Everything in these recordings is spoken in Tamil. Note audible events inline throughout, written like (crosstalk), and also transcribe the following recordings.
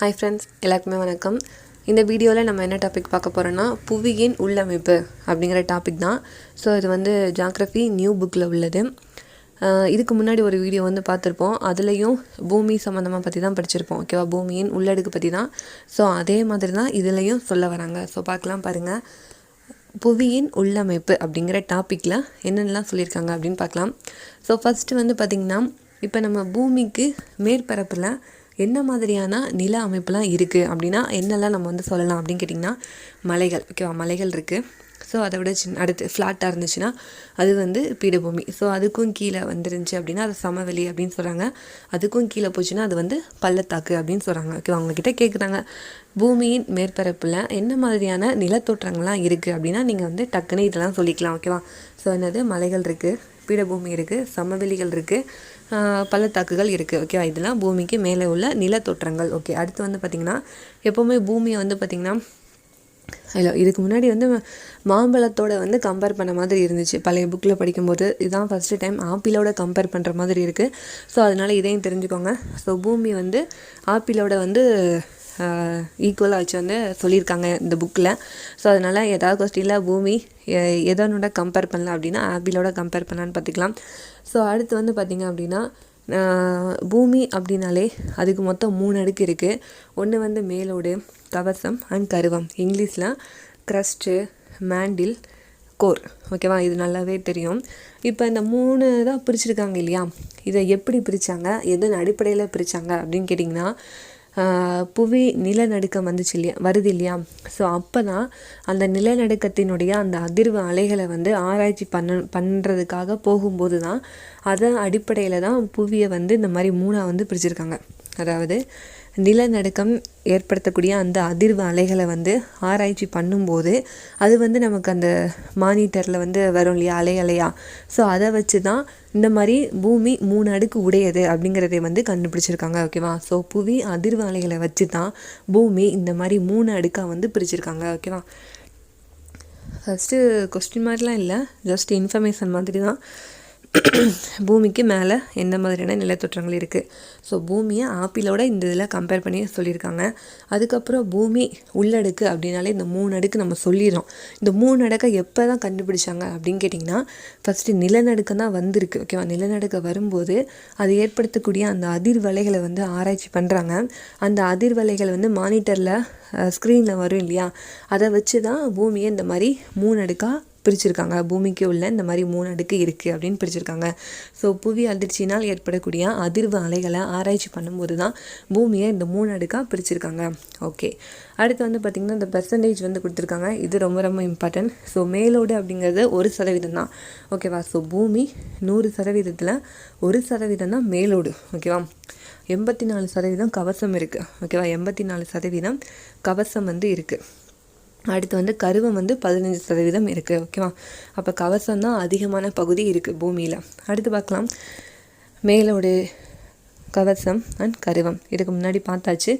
ஹாய் ஃப்ரெண்ட்ஸ் எல்லாருக்குமே வணக்கம். இந்த வீடியோவில் நம்ம என்ன டாபிக் பார்க்க போகிறோன்னா புவியின் உள்ளமைப்பு அப்படிங்கிற டாபிக் தான். ஸோ இது வந்து ஜாக்ரஃபி நியூ புக்கில் உள்ளது. இதுக்கு முன்னாடி ஒரு வீடியோ வந்து பார்த்துருப்போம். அதுலேயும் பூமி சம்மந்தமாக பற்றி தான் படிச்சிருப்போம் ஓகேவா பூமியின் உள்ளடுக்கு பற்றி தான். ஸோ அதே மாதிரி தான் இதுலேயும் சொல்ல வராங்க. ஸோ பார்க்கலாம் பாருங்கள் புவியின் உள்ளமைப்பு அப்படிங்கிற டாப்பிக்கில் என்னென்னலாம் சொல்லியிருக்காங்க அப்படின்னு பார்க்கலாம். ஸோ ஃபஸ்ட்டு வந்து பார்த்திங்கன்னா இப்போ நம்ம பூமிக்கு மேற்பரப்பில் என்ன மாதிரியான நில அமைப்புலாம் இருக்குது அப்படின்னா என்னெல்லாம் நம்ம வந்து சொல்லலாம் அப்படின்னு கேட்டிங்கன்னா மலைகள் ஓகேவா மலைகள் இருக்குது ஸோ அதை விட சின்ன அடுத்து ஃப்ளாட்டாக இருந்துச்சுன்னா அது வந்து பீடபூமி. ஸோ அதுக்கும் கீழே வந்துருந்துச்சு அப்படின்னா அது சமவெளி அப்படின்னு சொல்கிறாங்க அதுக்கும் கீழே போச்சுன்னா அது வந்து பள்ளத்தாக்கு அப்படின்னு சொல்கிறாங்க ஓகேவா அவங்கக்கிட்ட கேட்குறாங்க பூமியின் மேற்பரப்பில் என்ன மாதிரியான நிலத்தோற்றங்கள்லாம் இருக்குது அப்படின்னா நீங்கள் வந்து டக்குன்னு இதெல்லாம் சொல்லிக்கலாம். ஓகேவா ஸோ என்னது? மலைகள் இருக்குது பீடபூமி இருக்குது சமவெளிகள் இருக்குது பள்ளத்தாக்குகள் இருக்குது ஓகேவா இதெல்லாம் பூமிக்கு மேலே உள்ள நிலத்தோற்றங்கள் ஓகே அடுத்து வந்து பார்த்திங்கன்னா எப்போவுமே பூமியை வந்து பார்த்திங்கன்னா இல்லை இதுக்கு முன்னாடி வந்து மாம்பழத்தோட வந்து கம்பேர் பண்ண மாதிரி இருந்துச்சு. பழைய புக்கில் படிக்கும்போது இதுதான் ஃபஸ்ட்டு டைம் ஆப்பிளோட கம்பேர் பண்ணுற மாதிரி இருக்குது ஸோ அதனால் இதையும் தெரிஞ்சுக்கோங்க. ஸோ பூமி வந்து ஆப்பிளோட வந்து ஈக்குவலாக வச்சு வந்து சொல்லியிருக்காங்க இந்த புக்கில் ஸோ அதனால் ஏதாவது கொஸ்டினில் பூமி எதனோட கம்பேர் பண்ணலாம் அப்படின்னா ஆப்பிளோட கம்பேர் பண்ணலான்னு பார்த்துக்கலாம். ஸோ அடுத்து வந்து பார்த்திங்க அப்படின்னா பூமி அப்படின்னாலே அதுக்கு மொத்தம் மூணு அடுக்கு இருக்குது ஒன்று வந்து மேலோடு கவசம் அண்ட் கருவம். இங்கிலீஷில் க்ரஸ்ட்டு மேண்டில் கோர் ஓகேவா இது நல்லாவே தெரியும். இப்போ இந்த மூணு தான் பிரிச்சிருக்காங்க இல்லையா? இதை எப்படி பிரித்தாங்க எதன் அடிப்படையில் பிரித்தாங்க அப்படின்னு கேட்டிங்கன்னா புவி நிலநடுக்கம் வந்துச்சு இல்லையா வருது இல்லையா? ஸோ அப்போ தான் அந்த நிலநடுக்கத்தினுடைய அந்த அதிர்வு அலைகளை வந்து ஆராய்ச்சி பண்ண பண்ணுறதுக்காக போகும்போது தான் அதன் அடிப்படையில் தான் புவியை வந்து இந்த மாதிரி மூணாக வந்து பிரிச்சிருக்காங்க. அதாவது நிலநடுக்கம் ஏற்படுத்தக்கூடிய அந்த அதிர்வு அலைகளை வந்து ஆராய்ச்சி பண்ணும்போது அது வந்து நமக்கு அந்த மானிட்டரில் வந்து வரும் இல்லையா அலை அலையா ஸோ அதை வச்சு தான் இந்த மாதிரி பூமி மூணு அடுக்கு உடையது அப்படிங்கிறதை வந்து கண்டுபிடிச்சிருக்காங்க ஓகேவா ஸோ புவி அதிர்வு அலைகளை வச்சு தான் பூமி இந்த மாதிரி மூணு அடுக்காக வந்து பிரிச்சிருக்காங்க ஓகேவா ஃபஸ்ட்டு கொஸ்டின் மாதிரிலாம் இல்லை ஜஸ்ட் இன்ஃபர்மேஷன் மாதிரி தான் பூமிக்கு மேலே எந்த மாதிரியான நிலத்தோற்றங்கள் இருக்குது ஸோ பூமியை ஆப்பிளோட இந்த இதில் கம்பேர் பண்ணி சொல்லியிருக்காங்க. அதுக்கப்புறம் பூமி உள்ளடுக்கு அப்படின்னாலே இந்த மூணு அடுக்கு நம்ம சொல்லிடுறோம். இந்த மூணு அடுக்கை எப்போ தான் கண்டுபிடிச்சாங்க அப்படின்னு கேட்டிங்கன்னா ஃபஸ்ட்டு நிலநடுக்கம் தான் வந்திருக்கு ஓகேவா நிலநடுக்கம் வரும்போது அது ஏற்படுத்தக்கூடிய அந்த அதிர்வலைகளை வந்து ஆராய்ச்சி பண்ணுறாங்க அந்த அதிர்வலைகள் வந்து மானிட்டரில் ஸ்க்ரீனில் வரும் இல்லையா? அதை வச்சு தான் பூமியை இந்த மாதிரி மூணு அடுக்காக பிரிச்சிருக்காங்க. பூமிக்கு உள்ள இந்த மாதிரி மூணு அடுக்கு இருக்குது அப்படின்னு பிரிச்சிருக்காங்க. ஸோ புவி அதிர்ச்சியினால் ஏற்படக்கூடிய அதிர்வு அலைகளை ஆராய்ச்சி பண்ணும்போது தான் பூமியை இந்த மூணு அடுக்காக பிரிச்சிருக்காங்க. ஓகே அடுத்து வந்து பார்த்திங்கன்னா இந்த பெர்சன்டேஜ் வந்து கொடுத்துருக்காங்க. இது ரொம்ப ரொம்ப இம்பார்ட்டன்ட் ஸோ மேலோடு அப்படிங்கிறது ஒரு சதவீதம் தான் ஓகேவா ஸோ பூமி நூறு சதவீதத்தில் ஒரு சதவீதம் தான் மேலோடு ஓகேவா எண்பத்தி நாலு சதவீதம் கவசம் இருக்குது ஓகேவா எண்பத்தி நாலு சதவீதம் கவசம் வந்து இருக்குது அடுத்து வந்து கருவம் வந்து பதினஞ்சு சதவீதம் இருக்குது ஓகேவா அப்போ கவசம் தான் அதிகமான பகுதி இருக்குது பூமியில். அடுத்து பார்க்கலாம். மேலோடு கவசம் அண்ட் கருவம். இதுக்கு முன்னாடி பார்த்தாச்சு.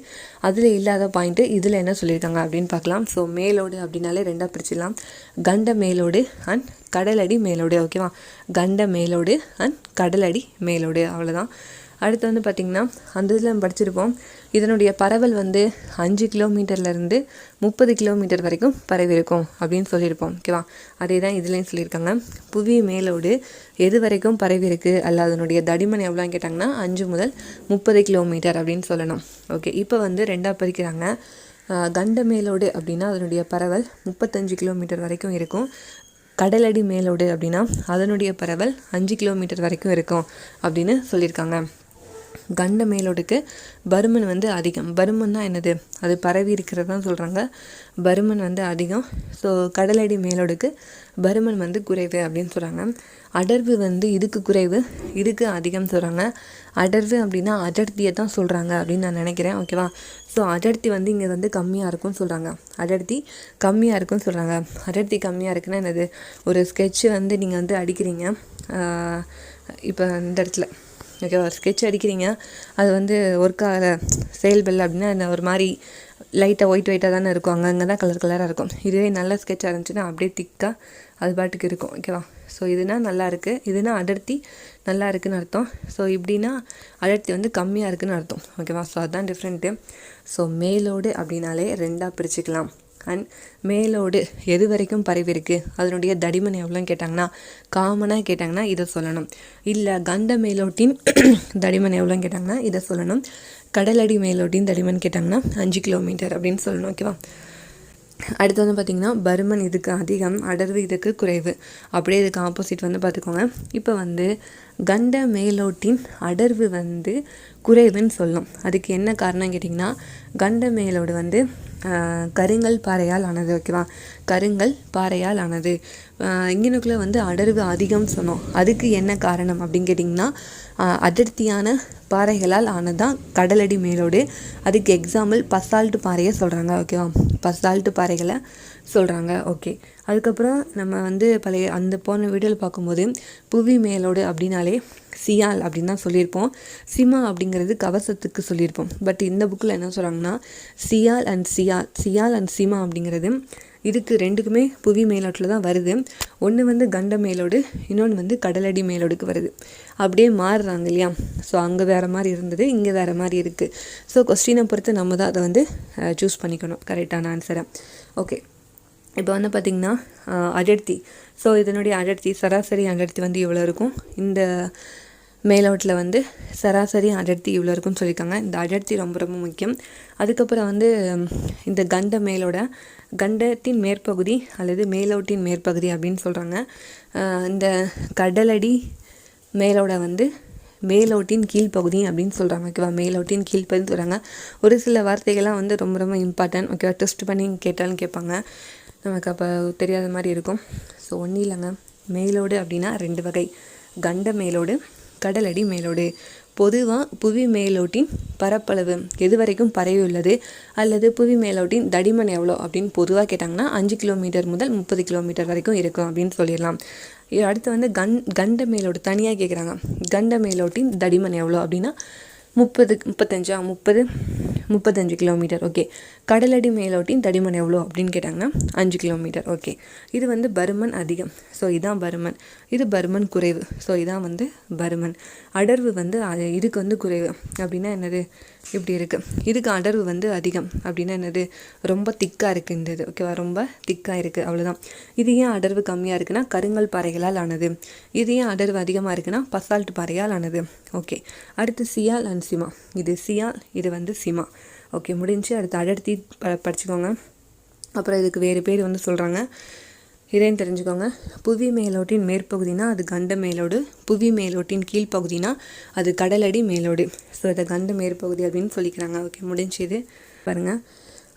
அதில் இல்லாத பாயிண்ட்டு இதில் என்ன சொல்லியிருக்காங்க அப்படின்னு பார்க்கலாம். ஸோ மேலோடு அப்படின்னாலே ரெண்டாக பிரிச்சிடலாம். கண்ட மேலோடு அண்ட் கடலடி மேலோடு ஓகேவா கண்ட மேலோடு அண்ட் கடலடி மேலோடு அவ்வளோதான் அடுத்து வந்து பார்த்திங்கன்னா அந்த இதில் படிச்சிருப்போம். இதனுடைய பரவல் வந்து அஞ்சு கிலோமீட்டர்லேருந்து முப்பது கிலோமீட்டர் வரைக்கும் பரவி இருக்கும் அப்படின்னு சொல்லியிருப்போம் ஓகேவா அதே தான் இதுலேயும் சொல்லியிருக்காங்க. புவி மேலோடு எது வரைக்கும் பரவி இருக்கு? அல்ல அதனுடைய தடிமன் எவ்வளோன்னு கேட்டாங்கன்னா அஞ்சு முதல் முப்பது கிலோமீட்டர் அப்படின்னு சொல்லணும் ஓகே இப்போ வந்து ரெண்டாக பிரிக்கிறாங்க. கண்ட மேலோடு அப்படின்னா அதனுடைய பரவல் முப்பத்தஞ்சு கிலோமீட்டர் வரைக்கும் இருக்கும். கடலடி மேலோடு அப்படின்னா அதனுடைய பரவல் அஞ்சு கிலோமீட்டர் வரைக்கும் இருக்கும் அப்படின்னு சொல்லியிருக்காங்க. கண்ட மேலோடுக்கு பருமன் வந்து அதிகம். பருமன்னா என்னது? அது பரவி இருக்கிறது தான் சொல்கிறாங்க பருமன் வந்து அதிகம். ஸோ கடலடி மேலோடுக்கு பருமன் வந்து குறைவு அப்படின்னு சொல்கிறாங்க அடர்வு வந்து இதுக்கு குறைவு இதுக்கு அதிகம் சொல்கிறாங்க அடர்வு அப்படின்னா அடர்த்தியை தான் சொல்கிறாங்க அப்படின்னு நான் நினைக்கிறேன் ஓகேவா ஸோ அடர்த்தி வந்து இங்கே வந்து கம்மியாக இருக்கும்னு சொல்கிறாங்க அடர்த்தி கம்மியாக இருக்கும்னு சொல்கிறாங்க அடர்த்தி கம்மியாக இருக்குன்னா என்னது? ஒரு ஸ்கெட்சு வந்து நீங்கள் வந்து அடிக்கிறீங்க. இப்போ இந்த இடத்துல. ஓகேவா? ஸ்கெட்ச் அடிக்கிறீங்க. அது வந்து ஒர்க் ஆகல. செயல்படல அப்படின்னா என்ன? ஒரு மாதிரி லைட்டாக ஒயிட் ஒயிட்டாக தானே இருக்கும். அங்கங்கே தான் கலர் கலராக இருக்கும். இதுவே நல்ல ஸ்கெட்சாக இருந்துச்சுன்னா அப்படியே திக்காக அது பாட்டுக்கு இருக்கும். ஓகேவா? ஸோ இதுனா நல்லா இருக்குது இதுனா அடர்த்தி நல்லா இருக்குதுன்னு அர்த்தம். ஸோ இப்படின்னா அடர்த்தி வந்து கம்மியாக இருக்குதுன்னு அர்த்தம். ஓகேவா? ஸோ அதுதான் டிஃப்ரெண்ட்டு ஸோ மேலோடு அப்படின்னாலே ரெண்டாக பிரிச்சுக்கலாம். அண்ட் மேலோடு எது வரைக்கும் பரவி இருக்குது அதனுடைய தடிமன் எவ்வளோன்னு கேட்டாங்கன்னா காமனாக கேட்டாங்கன்னா இதை சொல்லணும். இல்லை கண்ட மேலோட்டின் (clears throat) தடிமன் எவ்வளோன்னு கேட்டாங்கன்னா இதை சொல்லணும். கடலடி மேலோட்டின் தடிமன் கேட்டாங்கன்னா அஞ்சு கிலோமீட்டர் அப்படின்னு சொல்லணும் ஓகேவா அடுத்து வந்து பார்த்திங்கன்னா பருமன் இதுக்கு அதிகம் அடர்வு இதுக்கு குறைவு. அப்படியே இதுக்கு ஆப்போசிட் வந்து பார்த்துக்கோங்க இப்போ வந்து கண்ட மேலோட்டின் அடர்வு வந்து குறைவுன்னு சொல்லணும். அதுக்கு என்ன காரணம் கேட்டிங்கன்னா கண்ட மேலோடு வந்து கருங்கல் பாறையால் ஆனது ஓகேவா கருங்கல் பாறையால் ஆனது. இங்கனுக்குள்ளே வந்து அடர்வு அதிகம் சொன்னோம். அதுக்கு என்ன காரணம் அப்படின்னு கேட்டிங்கன்னா அடர்த்தியான பாறைகளால் ஆனதான் கடலடி மேலோடு. அதுக்கு எக்ஸாம்பிள் பசால்ட்டு பாறையை சொல்கிறாங்க ஓகேவா பசால்ட்டு பாறைகளை சொல்கிறாங்க ஓகே அதுக்கப்புறம் நம்ம வந்து பழைய அந்த போன வீடியோவில் பார்க்கும்போது புவி மேலோடு அப்படின்னாலே சியால் அப்படின்னு தான் சொல்லியிருப்போம். சிமா அப்படிங்கிறது கவசத்துக்கு சொல்லியிருப்போம். பட் இந்த புக்கில் என்ன சொல்கிறாங்கன்னா சியால் அண்ட் சியால் சியால் அண்ட் சிமா அப்படிங்கிறது இதுக்கு ரெண்டுக்குமே புவி மேலோட்டில் தான் வருது. ஒன்று வந்து கண்ட மேலோடு இன்னொன்று வந்து கடலடி மேலோடுக்கு வருது. அப்படியே மாறுறாங்க இல்லையா? ஸோ அங்கே வேறு மாதிரி இருந்தது இங்கே வேறு மாதிரி இருக்குது ஸோ கொஸ்டினை பொறுத்து நம்ம தான் அதை வந்து சூஸ் பண்ணிக்கணும். கரெக்டான ஆன்சரை ஓகே இப்போ வந்து பார்த்திங்கன்னா அடர்த்தி. ஸோ இதனுடைய அடர்த்தி சராசரி அடர்த்தி வந்து இவ்வளோ இருக்கும். இந்த மேலோட்டில் வந்து சராசரி அடர்த்தி இவ்வளோ இருக்கும்னு சொல்லியிருக்காங்க. இந்த அடர்த்தி ரொம்ப ரொம்ப முக்கியம். அதுக்கப்புறம் வந்து இந்த கண்ட மேலோட கண்டத்தின் மேற்பகுதி அல்லது மேலோட்டின் மேற்பகுதி அப்படின்னு சொல்கிறாங்க இந்த கடலடி மேலோட வந்து மேலோட்டின் கீழ்ப்பகுதி அப்படின்னு சொல்கிறாங்க ஓகேவா? மேலோட்டின் கீழ்ப்பகுதின்னு சொல்கிறாங்க ஒரு சில வார்த்தைகள்லாம் வந்து ரொம்ப ரொம்ப இம்பார்ட்டன்ட் ஓகேவா? டெஸ்ட் பண்ணி கேட்டாலும் கேட்பாங்க. நமக்கு அப்போ தெரியாத மாதிரி இருக்கும். ஸோ ஒன்றும் இல்லைங்க. மேலோடு அப்படின்னா ரெண்டு வகை. கண்ட மேலோடு கடலடி மேலோடு. பொதுவாக புவி மேலோட்டின் பரப்பளவு எது வரைக்கும் பரவி உள்ளது? அல்லது புவி மேலோட்டின் தடிமன் எவ்வளோ? அப்படின்னு பொதுவாக கேட்டாங்கன்னா அஞ்சு கிலோமீட்டர் முதல் முப்பது கிலோமீட்டர் வரைக்கும் இருக்கும் அப்படின்னு சொல்லிடலாம். அடுத்து வந்து கண் கண்ட மேலோடு தனியாக கேட்குறாங்க கண்ட மேலோட்டின் தடிமன் எவ்வளோ அப்படின்னா முப்பது முப்பத்தஞ்சா? முப்பது? முப்பத்தஞ்சு கிலோமீட்டர். ஓகே. கடலடி மேலோட்டின் தடிமன் எவ்வளோ அப்படின்னு கேட்டாங்கன்னா அஞ்சு கிலோமீட்டர். ஓகே. இது வந்து பருமன் அதிகம். ஸோ இதான் பருமன். இது பருமன் குறைவு. ஸோ இதான் வந்து பருமன். அடர்வு வந்து இதுக்கு வந்து குறைவு. அப்படின்னா என்னது? இப்படி இருக்குது இதுக்கு அடர்வு வந்து அதிகம். அப்படின்னா என்னது? ரொம்ப திக்காக இருக்குது இந்த இது. ஓகேவா ரொம்ப திக்காக இருக்குது அவ்வளோதான் இது ஏன் அடர்வு கம்மியாக இருக்குன்னா கருங்கல் பாறைகளால் ஆனது. இது ஏன் அடர்வு அதிகமாக இருக்குன்னா பசால்ட் பாறையால் ஆனது. ஓகே அடுத்து சியால் அண்ட் சிமா இது சியால் இது வந்து சிமா ஓகே முடிஞ்சு அடுத்து அடர்த்தி ப படிச்சுக்கோங்க. அப்புறம் இதுக்கு வேறு பேர் வந்து சொல்கிறாங்க இதையும் தெரிஞ்சுக்கோங்க. புவி மேலோட்டின் மேற்பகுதினா அது கண்ட மேலோடு புவி மேலோட்டின் கீழ்ப்பகுதினா அது கடலடி மேலோடு. ஸோ இதை கண்ட மேற்பகுதி அப்படின்னு சொல்லிக்கிறாங்க. ஓகே முடிஞ்சது. பாருங்கள்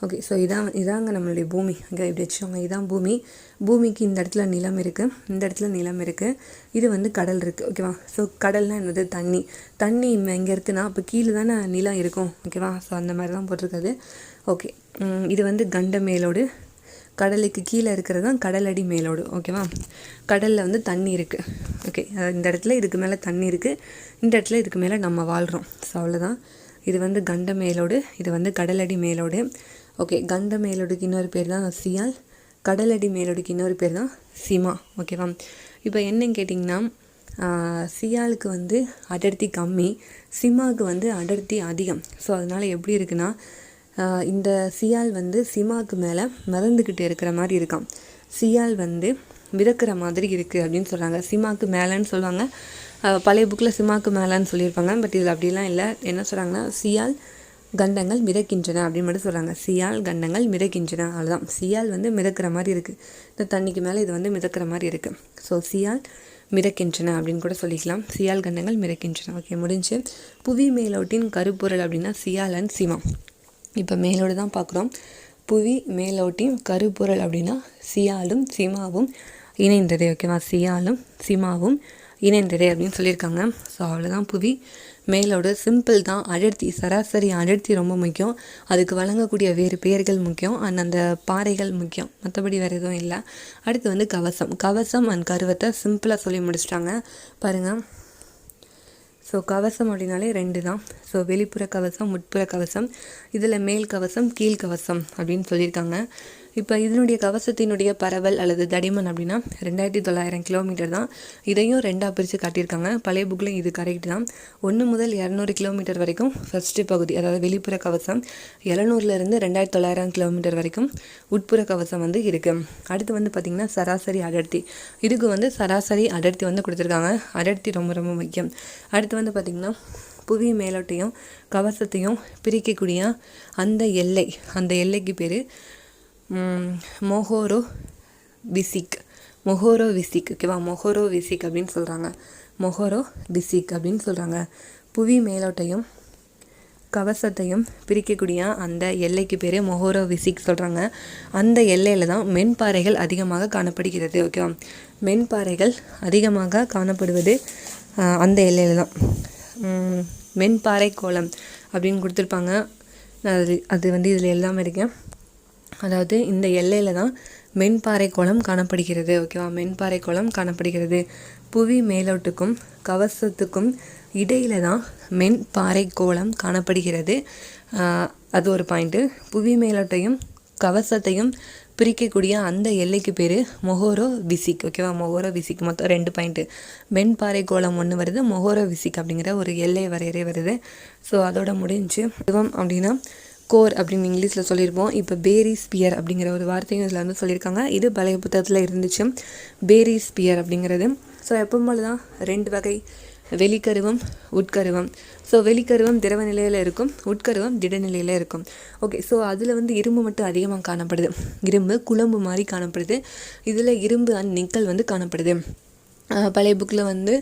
ஓகே ஸோ இதான் இதாங்க நம்மளுடைய பூமி. அங்கே இப்படி வச்சுக்கோங்க. இதான் பூமி. பூமிக்கு இந்த இடத்துல நிலம் இருக்குது இந்த இடத்துல நிலம் இருக்குது இது வந்து கடல் இருக்குது ஓகேவா ஸோ கடல்னால் என்னது? தண்ணி. தண்ணி எங்கே இருக்குன்னா அப்போ கீழே தானே நிலம் இருக்கும். ஓகேவா ஸோ அந்த மாதிரி தான் போட்டிருக்காது ஓகே இது வந்து கண்ட மேலோடு கடலுக்கு கீழே இருக்கிறது தான் கடலடி மேலோடு ஓகேவா கடலில் வந்து தண்ணி இருக்குது ஓகே இந்த இடத்துல இதுக்கு மேலே தண்ணி இருக்குது இந்த இடத்துல இதுக்கு மேலே நம்ம வாழ்கிறோம் ஸோ அவ்வளோதான் இது வந்து கண்ட மேலோடு இது வந்து கடலடி மேலோடு. ஓகே கண்ட மேலோடுக்கு இன்னொரு பேர் தான் சியால். கடலடி மேலோடுக்கு இன்னொரு பேர் தான் சிமா. ஓகேவா இப்போ என்னன்னு கேட்டிங்கன்னா சியாலுக்கு வந்து அடர்த்தி கம்மி சிமாவுக்கு வந்து அடர்த்தி அதிகம். ஸோ அதனால் எப்படி இருக்குன்னா இந்த சியால் வந்து சிமாவுக்கு மேலே மிதந்துக்கிட்டு இருக்கிற மாதிரி இருக்கான் சியால் வந்து மிதக்கிற மாதிரி இருக்குது அப்படின்னு சொல்கிறாங்க சிமாக்கு மேலேன்னு சொல்லுவாங்க. பழைய புக்கில் சிமாக்கு மேலேன்னு சொல்லியிருப்பாங்க. பட் இதில் அப்படிலாம் இல்லை. என்ன சொல்கிறாங்கன்னா சியால் கண்டங்கள் மிதக்கின்றன அப்படின்னு மட்டும் சொல்கிறாங்க சியால் கண்டங்கள் மிதக்கின்றன. அவ்வளோதான் சியால் வந்து மிதக்கிற மாதிரி இருக்குது இந்த தண்ணிக்கு மேலே இது வந்து மிதக்கிற மாதிரி இருக்குது ஸோ சியால் மிதக்கின்றன அப்படின்னு கூட சொல்லிக்கலாம். சியால் கண்டங்கள் மிதக்கின்றன. ஓகே முடிஞ்சு. புவி மேலோட்டின் கருப்பொருள் அப்படின்னா சியால் அண்ட் சிமா. இப்போ மேலோடு தான் பார்க்குறோம் புவி மேலோட்டியும் கருப்பொருள் அப்படின்னா சியாலும் சிமாவும் இணைந்தது ஓகேவா? சியாலும் சிமாவும் இணைந்தது அப்படின்னு சொல்லியிருக்காங்க. ஸோ அவ்வளோதான் புவி மேலோட. சிம்பிள் தான். அடர்த்தி சராசரி அடர்த்தி ரொம்ப முக்கியம். அதுக்கு வழங்கக்கூடிய வேறு பெயர்கள் முக்கியம். அண்ட் அந்த பாறைகள் முக்கியம். மற்றபடி வேறு எதுவும் இல்லை. அடுத்து வந்து கவசம். கவசம் அண்ட் கருவத்தை சிம்பிளாக சொல்லி முடிச்சிட்டாங்க. பாருங்கள் ஸோ கவசம் அப்படின்னாலே ரெண்டு தான். ஸோ வெளிப்புற கவசம் உட்புற கவசம் இதில் மேல் கவசம் கீழ் கவசம் அப்படின்னு சொல்லியிருக்காங்க. இப்போ இதனுடைய கவசத்தினுடைய பரவல் அல்லது தடிமன் அப்படின்னா ரெண்டாயிரத்தி தொள்ளாயிரம் கிலோமீட்டர் தான். இதையும் ரெண்டாக பிரித்து காட்டியிருக்காங்க. பழைய புக்கில் இது கரெக்ட் தான். ஒன்று முதல் இரநூறு கிலோமீட்டர் வரைக்கும் ஃபஸ்ட்டு பகுதி அதாவது வெளிப்புற கவசம் எழுநூறுலேருந்து ரெண்டாயிரத்தி தொள்ளாயிரம் கிலோமீட்டர் வரைக்கும் உட்புற கவசம் வந்து இருக்குது அடுத்து வந்து பார்த்திங்கன்னா சராசரி அடர்த்தி. இதுக்கு வந்து சராசரி அடர்த்தி வந்து கொடுத்துருக்காங்க. அடர்த்தி ரொம்ப ரொம்ப முக்கியம். அடுத்து வந்து பார்த்திங்கன்னா புவி மேலோட்டையும் கவசத்தையும் பிரிக்கக்கூடிய அந்த எல்லை அந்த எல்லைக்கு பேர் மொஹோரோ விசிக் மொஹோரோ விசிக் ஓகேவா மொஹோரோ விசிக் அப்படின்னு சொல்கிறாங்க மொஹோரோ விசிக் அப்படின்னு சொல்கிறாங்க புவி மேலோட்டையும் கவசத்தையும் பிரிக்கக்கூடிய அந்த எல்லைக்கு பேர் மொஹோரோ விசிக் சொல்கிறாங்க அந்த எல்லையில் தான் மென்பாறைகள் அதிகமாக காணப்படுகிறது ஓகேவா மென்பாறைகள் அதிகமாக காணப்படுவது அந்த எல்லையில் தான். மென்பாறை கோலம் அப்படின்னு கொடுத்துருப்பாங்க. அது அது வந்து இதில் எல்லாமே இருக்கேன் அதாவது இந்த எல்லையில் தான் மென்பாறை குளம் காணப்படுகிறது ஓகேவா மென்பாறை குளம் காணப்படுகிறது. புவி மேலோட்டுக்கும் கவசத்துக்கும் இடையில தான் மென்பாறை கோலம் காணப்படுகிறது. அது ஒரு பாயிண்ட்டு புவி மேலோட்டையும் கவசத்தையும் பிரிக்கக்கூடிய அந்த எல்லைக்கு பேர் மொஹோரோ விசிக் ஓகேவா மொஹோரோ விசிக் மொத்தம் ரெண்டு பாயிண்ட்டு மென்பாறை கோலம் ஒன்று வருது மொஹோரோ விசிக் அப்படிங்கிற ஒரு எல்லை வரையறை வருது. ஸோ அதோட முடிஞ்சு அப்படின்னா கோர் அப்படின்னு இங்கிலீஷில் சொல்லியிருப்போம். இப்போ பேரி ஸ்பியர் அப்படிங்கிற ஒரு வார்த்தையும் இதில் வந்து சொல்லியிருக்காங்க. இது பழைய புத்தகத்தில் இருந்துச்சு. பேரி ஸ்பியர் அப்படிங்கிறது. ஸோ எப்பவும் தான் ரெண்டு வகை வெளிக்கருவம் உட்கருவம். ஸோ வெளிக்கருவம் திரவ நிலையில் இருக்கும். உட்கருவம் திடநிலையில் இருக்கும். ஓகே ஸோ அதில் வந்து இரும்பு மட்டும் அதிகமாக காணப்படுது. இரும்பு குழம்பு மாதிரி காணப்படுது. இதில் இரும்பு அண்ட் நிக்கல் வந்து காணப்படுது. பழைய புக்கில் வந்து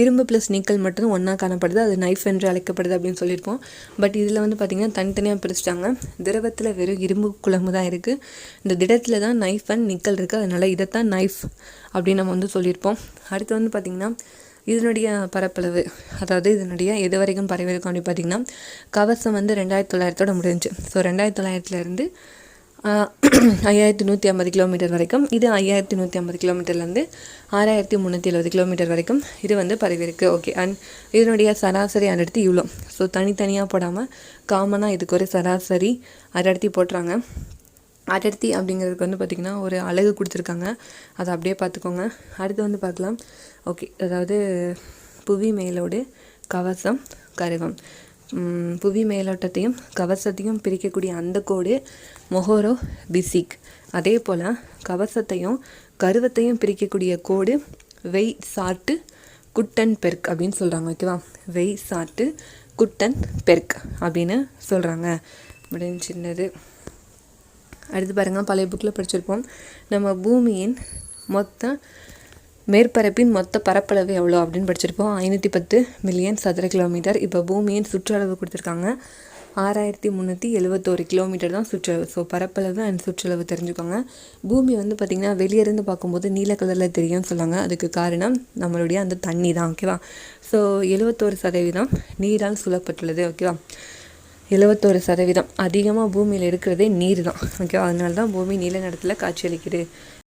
இரும்பு ப்ளஸ் நிக்கல் மட்டும் ஒன்றா காணப்படுது. அது நைஃப் என்று அழைக்கப்படுது அப்படின்னு சொல்லியிருப்போம். பட் இதில் வந்து பார்த்திங்கன்னா தனித்தனியாக பிரிச்சிட்டாங்க. திரவத்தில் வெறும் இரும்பு குழம்பு தான் இருக்குது இந்த திடத்தில் தான் நைஃப் அண்ட் நிக்கல் இருக்குது அதனால் இதைத்தான் நைஃப் அப்படின்னு நம்ம வந்து சொல்லியிருப்போம். அடுத்து வந்து பார்த்திங்கன்னா இதனுடைய பரப்பளவு. அதாவது இதனுடைய எது வரைக்கும் பரவி இருக்கும் அப்படின்னு பார்த்திங்கன்னா கவசம் வந்து ரெண்டாயிரத்தி தொள்ளாயிரத்தோட முடிஞ்சு. ஸோ ரெண்டாயிரத்தி தொள்ளாயிரத்துலேருந்து (clears throat) ஐயாயிரத்தி நூற்றி ஐம்பது கிலோமீட்டர் வரைக்கும். இது ஐயாயிரத்தி நூற்றி ஐம்பது கிலோமீட்டர்லேருந்து ஆறாயிரத்தி முந்நூற்றி எழுபது கிலோமீட்டர் வரைக்கும் இது வந்து பரவிருக்கு ஓகே அண்ட் இதனுடைய சராசரி அடர்த்தி இவ்வளோ ஸோ தனித்தனியாக போடாமல் காமனாக இதுக்கு ஒரு சராசரி அடர்த்தி போட்டுறாங்க. அடர்த்தி அப்படிங்கிறதுக்கு வந்து பார்த்திங்கன்னா ஒரு அழகு கொடுத்துருக்காங்க. அதை அப்படியே பார்த்துக்கோங்க. அடுத்து வந்து பார்க்கலாம். ஓகே அதாவது புவி மேலோடு கவசம் கருவம். புவி மேலோட்டத்தையும் கவசத்தையும் பிரிக்கக்கூடிய அந்த கோடு மொஹோரோ பிசிக். அதே போல் கவசத்தையும் கருவத்தையும் பிரிக்கக்கூடிய கோடு வெய் சாட்டு குட்டன் பெர்க் அப்படின்னு சொல்கிறாங்க ஓகேவா? வெய் சாட்டு குட்டன் பெர்க் அப்படின்னு சொல்கிறாங்க அப்படின்னு சின்னது. அடுத்து பாருங்கள் பழைய புக்கில் படிச்சிருப்போம். நம்ம பூமியின் மொத்த மேற்பரப்பின் மொத்த பரப்பளவு எவ்வளோ அப்படின்னு படிச்சிருப்போம். ஐநூற்றி பத்து மில்லியன் சதுர கிலோமீட்டர் இப்போ பூமியின் சுற்றளவு கொடுத்துருக்காங்க. ஆறாயிரத்தி முந்நூற்றி எழுபத்தோரு கிலோமீட்டர் தான் சுற்றளவு. ஸோ பரப்பளவு அண்ட் சுற்றளவு தெரிஞ்சுக்கோங்க. பூமி வந்து பார்த்திங்கன்னா வெளியிருந்து பார்க்கும்போது நீல கலரில் தெரியும்னு சொன்னாங்க அதுக்கு காரணம் நம்மளுடைய அந்த தண்ணி தான் ஓகேவா ஸோ எழுபத்தோரு சதவீதம் நீரால் சூழப்பட்டுள்ளது ஓகேவா எழுபத்தோரு சதவீதம். அதிகமாக பூமியில் இருக்கிறதே நீர் தான் ஓகேவா அதனால தான் பூமி நீல நிறத்தில் காட்சியளிக்குது.